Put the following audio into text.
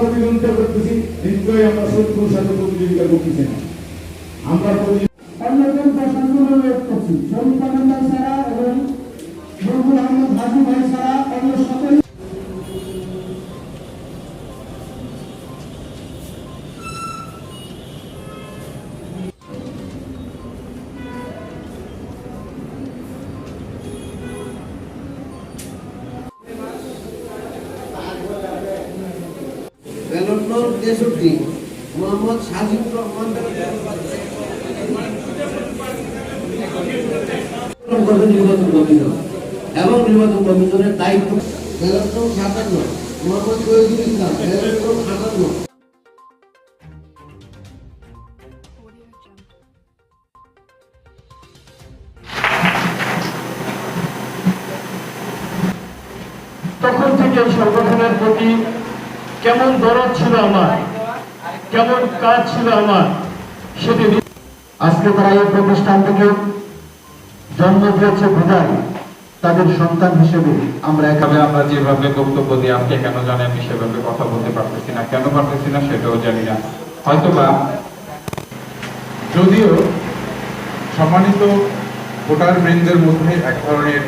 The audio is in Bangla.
প্রতিযোগিতা করতেছি নিশ্চয়ই আমরা শত্রুর সাথে প্রতিযোগিতা করতেছি না। আমরা অন্য কোন করছি তেষট্টি মোহাম্মদ সাজিদুর রহমান। এবং নির্বাচন কমিশনের দায়িত্ব ব্যালট সাতান্ন। মোহাম্মদ শহীদুল ইসলাম ব্যালট সাতান্ন। তখন সংগঠনের প্রতি কেমন দরদ ছিল আমার? কেমন কাজ ছিল আমার? সেটি আজকে তারা এই প্রতিষ্ঠান থেকে জন্ম দিয়েছে বোঝায় তাদের সন্তান হিসেবে আমরা তবে আমরা যেভাবে বক্তব্য দিয়ে আপনি কেন জানেন আমি সেভাবে কথা বলতে পারতেছি না। কেন পারতেছি না সেটাও জানি না। হয়তোবা যদিও সম্মানিত ভোটার বৃন্দের মধ্যে এক ধরনের